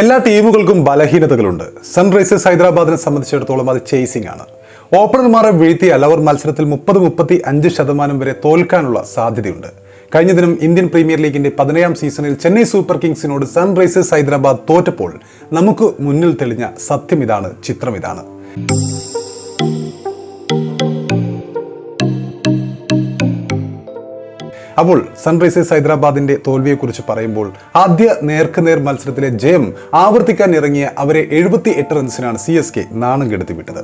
എല്ലാ ടീമുകൾക്കും ബലഹീനതകളുണ്ട്. സൺറൈസേഴ്സ് ഹൈദരാബാദിനെ സംബന്ധിച്ചിടത്തോളം അത് ചേസിംഗ് ആണ്. ഓപ്പണർമാരെ വീഴ്ത്തിയാൽ അവർ മത്സരത്തിൽ മുപ്പത് മുപ്പത്തി അഞ്ച് ശതമാനം വരെ തോൽക്കാനുള്ള സാധ്യതയുണ്ട്. കഴിഞ്ഞ ദിനം ഇന്ത്യൻ പ്രീമിയർ ലീഗിന്റെ പതിനേഴാം സീസണിൽ ചെന്നൈ സൂപ്പർ കിങ്സിനോട് സൺറൈസേഴ്സ് ഹൈദരാബാദ് തോറ്റപ്പോൾ നമുക്ക് മുന്നിൽ തെളിഞ്ഞ സത്യം ഇതാണ് ചിത്രം ഇതാണ്. അപ്പോൾ സൺറൈസേഴ്സ് ഹൈദരാബാദിന്റെ തോൽവിയെക്കുറിച്ച് പറയുമ്പോൾ ആദ്യ നേർക്കുനേർ മത്സരത്തിലെ ജയം ആവർത്തിക്കാൻ ഇറങ്ങിയ അവരെ എഴുപത്തി എട്ട് റൺസിനാണ് സി എസ് കെ നാണം കെടുത്തി വിട്ടത്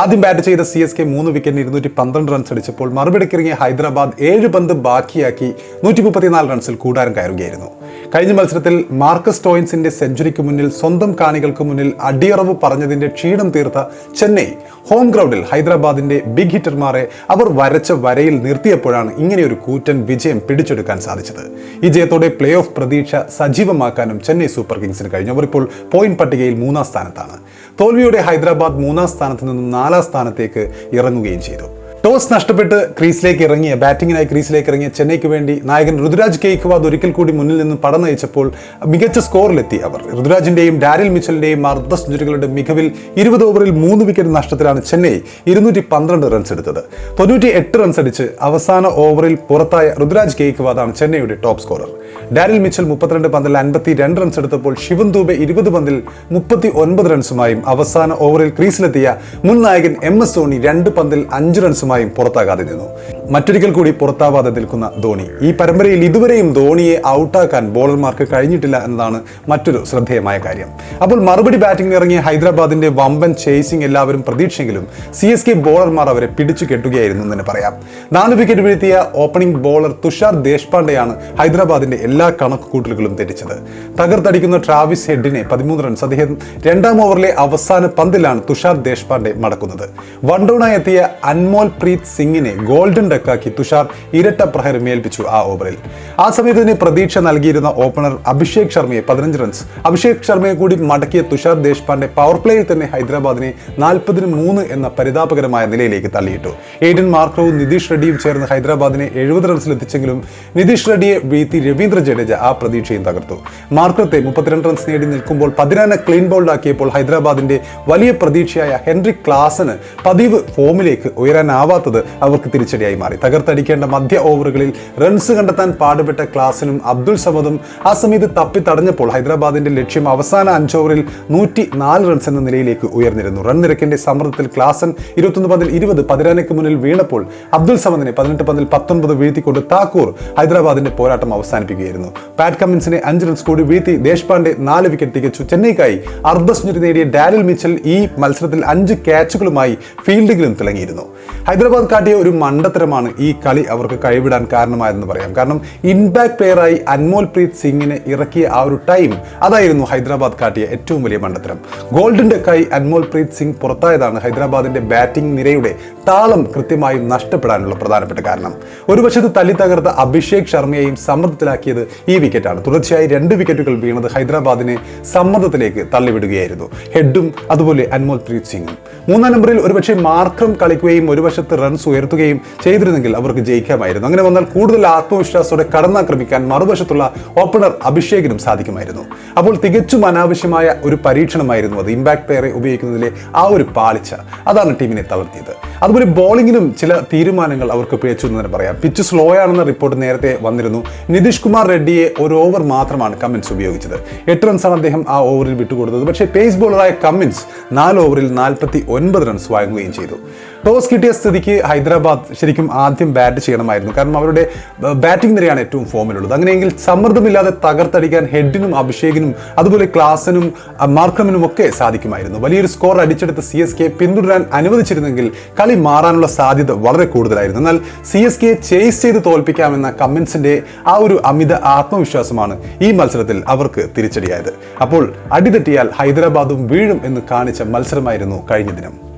ആദ്യം ബാറ്റ് ചെയ്ത സി എസ് കെ മൂന്ന് വിക്കറ്റിന് ഇരുന്നൂറ്റി പന്ത്രണ്ട് റൺസ് അടിച്ചപ്പോൾ മറുപടിക്കിറങ്ങിയ ഹൈദരാബാദ് ഏഴ് പന്ത് ബാക്കിയാക്കി നൂറ്റി മുപ്പത്തിനാല് റൺസിൽ കൂടാരം കയറുകയായിരുന്നു. കഴിഞ്ഞ മത്സരത്തിൽ മാർക്കസ് ടോയിൻസിന്റെ സെഞ്ചുറിക്ക് മുന്നിൽ സ്വന്തം കാണികൾക്ക് മുന്നിൽ അടിയറവ് പറഞ്ഞതിന്റെ ക്ഷീണം തീർത്ത ചെന്നൈ ഹോം ഗ്രൗണ്ടിൽ ഹൈദരാബാദിന്റെ ബിഗ് ഹിറ്റർമാരെ അവർ വരച്ച വരയിൽ നിർത്തിയപ്പോഴാണ് ഇങ്ങനെയൊരു കൂറ്റൻ വിജയം പിടിച്ചെടുക്കാൻ സാധിച്ചത്. ഈ ജയത്തോടെ പ്ലേ ഓഫ് പ്രതീക്ഷ സജീവമാക്കാനും ചെന്നൈ സൂപ്പർ കിങ്സിന് കഴിഞ്ഞു. അവർ ഇപ്പോൾ പോയിന്റ് പട്ടികയിൽ മൂന്നാം സ്ഥാനത്താണ്. തോൽവിയോടെ ഹൈദരാബാദ് മൂന്നാം സ്ഥാനത്ത് നിന്നും നാലാം സ്ഥാനത്തേക്ക് ഇറങ്ങുകയും ചെയ്തു. ടോസ് നഷ്ടപ്പെട്ട് ക്രീസിലേക്ക് ഇറങ്ങിയ ബാറ്റിങ്ങിനായി ക്രീസിലേക്ക് ഇറങ്ങിയ ചെന്നൈക്ക് വേണ്ടി നായകൻ ഋതുരാജ് കെയ്ക്വാദ് ഒരിക്കൽ കൂടി മുന്നിൽ നിന്ന് പടം നയിച്ചപ്പോൾ മികച്ച സ്കോറിലെത്തി അവർ. ഋതുരാജിന്റെയും ഡാരിൽ മിച്ചലിന്റെയും അർദ്ധ സെഞ്ചുറികളുടെ മികവിൽ ഇരുപത് ഓവറിൽ മൂന്ന് വിക്കറ്റ് നഷ്ടത്തിലാണ് ചെന്നൈ ഇരുന്നൂറ്റി പന്ത്രണ്ട് റൺസ് എടുത്തത്. തൊണ്ണൂറ്റി എട്ട് റൺസ് അടിച്ച് അവസാന ഓവറിൽ പുറത്തായ ഋതുരാജ് കെയ്ക്വാദാണ് ചെന്നൈയുടെ ടോപ്പ് സ്കോറർ. ഡാരിൽ മിച്ചൽ മുപ്പത്തിരണ്ട് പന്തിൽ അൻപത്തി രണ്ട് റൺസ് എടുത്തപ്പോൾ ശിവൻ ദൂബെ ഇരുപത് പന്തിൽ മുപ്പത്തി ഒൻപത് റൺസുമായും അവസാന ഓവറിൽ ക്രീസിലെത്തിയ മുൻ നായകൻ എം എസ് ധോണി രണ്ട് പന്തിൽ അഞ്ച് റൺസുമായും പുറത്താകാതെ നിന്നു മറ്റൊരിക്കൽ കൂടി പുറത്താവാതെ നിൽക്കുന്ന ധോണി. ഈ പരമ്പരയിൽ ഇതുവരെയും ധോണിയെ ഔട്ടാക്കാൻ ബോളർമാർക്ക് കഴിഞ്ഞിട്ടില്ല എന്നതാണ് മറ്റൊരു ശ്രദ്ധേയമായ കാര്യം. അപ്പോൾ മറുപടി ബാറ്റിംഗിന് ഇറങ്ങിയ ഹൈദരാബാദിന്റെ വമ്പൻ ചേസിംഗ് എല്ലാവരും പ്രതീക്ഷയെങ്കിലും സി എസ് കെ ബോളർമാർ അവരെ പിടിച്ചു കെട്ടുകയായിരുന്നു എന്ന് തന്നെ പറയാം. നാല് വിക്കറ്റ് വീഴ്ത്തിയ ഓപ്പണിംഗ് ബോളർ തുഷാർ ദേശ്പാണ്ഡെയാണ് ഹൈദരാബാദിന്റെ എല്ലാ കണക്കുകൂട്ടലുകളും തെറ്റിച്ചത്. തകർത്തടിക്കുന്ന ട്രാവിസ് ഹെഡിനെ പതിമൂന്ന് റൺസ് അദ്ദേഹം രണ്ടാം ഓവറിലെ അവസാന പന്തിലാണ് തുഷാർ ദേശ്പാണ്ഡെ മടക്കുന്നത്. വൺ ഡൗണായി എത്തിയ അൻമോൽ പ്രീത് സിംഗിനെ ഗോൾഡൻ ഡക്കാക്കി തുഷാർ ഇരട്ട പ്രഹരം ഏൽപ്പിച്ചു ആ ഓവറിൽ. ആ സമയത്ത് തന്നെ പ്രതീക്ഷ നൽകിയിരുന്ന ഓപ്പണർ അഭിഷേക് ശർമ്മയെ പതിനഞ്ച് റൺസ് അഭിഷേക് ശർമ്മയെ കൂടി മടക്കിയ തുഷാർ ദേശ്പാണ്ഡെ പവർ പ്ലേയിൽ തന്നെ ഹൈദരാബാദിനെ നാൽപ്പതിന് മൂന്ന് എന്ന പരിതാപകരമായ നിലയിലേക്ക് തള്ളിയിട്ടു. എയ്ഡൻ മാർക്രവും നിതീഷ് റെഡ്ഡിയും ചേർന്ന് ഹൈദരാബാദിനെ എഴുപത് റൺസിലെത്തിച്ചെങ്കിലും നിതീഷ് റെഡ്ഡിയെ വീഴ്ത്തി രവീന്ദ്ര ജഡേജ ആ പ്രതീക്ഷയും തകർത്തു. മാർക്കറത്തെ മുപ്പത്തിരണ്ട് റൺസ് നേടി നിൽക്കുമ്പോൾ പതിനാന ക്ലീൻ ബൗൾഡാക്കിയപ്പോൾ ഹൈദരാബാദിന്റെ വലിയ പ്രതീക്ഷയായ ഹെൻറി ക്ലാസന് പതിവ് ഫോമിലേക്ക് ഉയരാനാവാത്തത് അവർക്ക് തിരിച്ചടിയായി മാറി. തകർത്തടിക്കേണ്ട മധ്യ ഓവറുകളിൽ റൺസ് കണ്ടെത്താൻ പാടുപെട്ട ക്ലാസിനും അബ്ദുൾ സമദും ആ സമയത്ത് തപ്പി തടഞ്ഞപ്പോൾ ഹൈദരാബാദിന്റെ ലക്ഷ്യം അവസാന അഞ്ച് ഓവറിൽ നൂറ്റി നാല് റൺസ് എന്ന നിലയിലേക്ക് ഉയർന്നിരുന്നു. റൺ നിരക്കിന്റെ സമ്മർദ്ദത്തിൽ ക്ലാസൻ ഇരുപത്തൊന്ന് പന്തിൽ ഇരുപത് പതിനാനയ്ക്ക് മുന്നിൽ വീണപ്പോൾ അബ്ദുൾ സമദിനെ പതിനെട്ട് പന്തിൽ പത്തൊൻപത് വീഴ്ത്തിക്കൊണ്ട് താക്കൂർ ഹൈദരാബാദിന്റെ പോരാട്ടം അവസാനിപ്പിക്കുകയായിരുന്നു. പാറ്റ് കമ്മിൻസിനെ അഞ്ച് റൺസ് കൂടി വീഴ്ത്തി ദേശ്പാണ്ഡെ നാല് വിക്കറ്റ് തികച്ചു. ചെന്നൈക്കായി അർദ്ധ സെഞ്ചുറി നേടിയ ഡാരിൽ മിച്ചൽ ഈ മത്സരത്തിൽ അഞ്ച് ക്യാച്ചുകളുമായി ഫീൽഡിംഗിലും തിളങ്ങിയിരുന്നു. ഹൈദരാബാദ് കാട്ടിയ ഒരു മണ്ടത്തരമാണ് ഈ കളി അവർക്ക് കൈവിടാൻ കാരണമായതെന്ന് പറയാം. കാരണം ഇൻബാക്ക് പ്ലെയറായി അൻമോൽ പ്രീത് സിംഗിനെ ഇറക്കിയ ആ ഒരു ടൈം അതായിരുന്നു ഹൈദരാബാദ് കാട്ടിയ ഏറ്റവും വലിയ മണ്ടത്തരം. ഗോൾഡൻ ഡെക്കായി അൻമോൽ പ്രീത് സിംഗ് പുറത്തായതാണ് ഹൈദരാബാദിന്റെ ബാറ്റിംഗ് നിരയുടെ താളം കൃത്യമായും നഷ്ടപ്പെടാനുള്ള പ്രധാനപ്പെട്ട കാരണം. ഒരു വശത്ത് തല്ലി തകർത്ത അഭിഷേക് ശർമ്മയെയും സമ്മർദ്ദത്തിലാക്കിയത് ഈ വിക്കറ്റാണ്. തുടർച്ചയായി രണ്ട് വിക്കറ്റുകൾ വീണത് ഹൈദരാബാദിനെ സമ്മർദ്ദത്തിലേക്ക് തള്ളിവിടുകയായിരുന്നു. ഹെഡും അതുപോലെ അൻമോൽ പ്രീത് സിംഗും. മൂന്നാം നമ്പറിൽ ഒരുപക്ഷെ മാർക്കം കളിക്കുകയും ഒരു വശത്ത് റൺസ് ഉയർത്തുകയും ചെയ്തിരുന്നെങ്കിൽ അവർക്ക് ജയിക്കാമായിരുന്നു. അങ്ങനെ വന്നാൽ കൂടുതൽ ആത്മവിശ്വാസത്തോടെ കടന്നാക്രമിക്കാൻ മറുവശത്തുള്ള ഓപ്പണർ അഭിഷേകിനും സാധിക്കുമായിരുന്നു. അപ്പോൾ തികച്ചും അനാവശ്യമായ ഒരു പരീക്ഷണമായിരുന്നു അത്. ഇമ്പാക്ട് പ്ലെയറെ ഉപയോഗിക്കുന്നതിലെ ആ ഒരു പാളിച്ച. അതാണ് ടീമിനെ തളർത്തിയത്. അതുപോലെ ബോളിങ്ങിലും ചില തീരുമാനങ്ങൾ അവർക്ക് പിഴച്ചു എന്ന് തന്നെ പറയാം. പിച്ച് സ്ലോ ആണെന്ന റിപ്പോർട്ട് നേരത്തെ വന്നിരുന്നു. നിതീഷ് കുമാർ റെഡ്ഡിയെ ഒരു ഓവർ മാത്രമാണ് കമ്മിൻസ് ഉപയോഗിച്ചത്. എട്ട് റൺസാണ് അദ്ദേഹം ആ ഓവറിൽ വിട്ടുകൊടുത്തത്. പക്ഷേ പേസ് ബോളറായ കമ്മിൻസ് നാല് ഓവറിൽ നാൽപ്പത്തി ഒൻപത് റൺസ് വാങ്ങുകയും ചെയ്തു. ടോസ് കിട്ടിയ സ്ഥിതിക്ക് ഹൈദരാബാദ് ശരിക്കും ആദ്യം ബാറ്റ് ചെയ്യണമായിരുന്നു. കാരണം അവരുടെ ബാറ്റിംഗ് നിരയാണ് ഏറ്റവും ഫോമിലുള്ളത് അങ്ങനെയെങ്കിൽ സമ്മർദ്ദമില്ലാതെ തകർത്തടിക്കാൻ ഹെഡിനും അഭിഷേകിനും അതുപോലെ ക്ലാസിനും മാർക്കമിനും ഒക്കെ സാധിക്കുമായിരുന്നു. വലിയൊരു സ്കോർ അടിച്ചെടുത്ത് സി എസ് കെ പിന്തുടരാൻ അനുവദിച്ചിരുന്നെങ്കിൽ കളി മാറാനുള്ള സാധ്യത വളരെ കൂടുതലായിരുന്നു. എന്നാൽ സി എസ് കെ ചേസ് ചെയ്ത് തോൽപ്പിക്കാമെന്ന കമ്മിൻസിന്റെ ആ ഒരു അമിത ആത്മവിശ്വാസമാണ് ഈ മത്സരത്തിൽ അവർക്ക് തിരിച്ചടിയായത്. അപ്പോൾ അടിതെറ്റിയാൽ ഹൈദരാബാദും വീഴും എന്ന് കാണിച്ച മത്സരമായിരുന്നു കഴിഞ്ഞ ദിനം.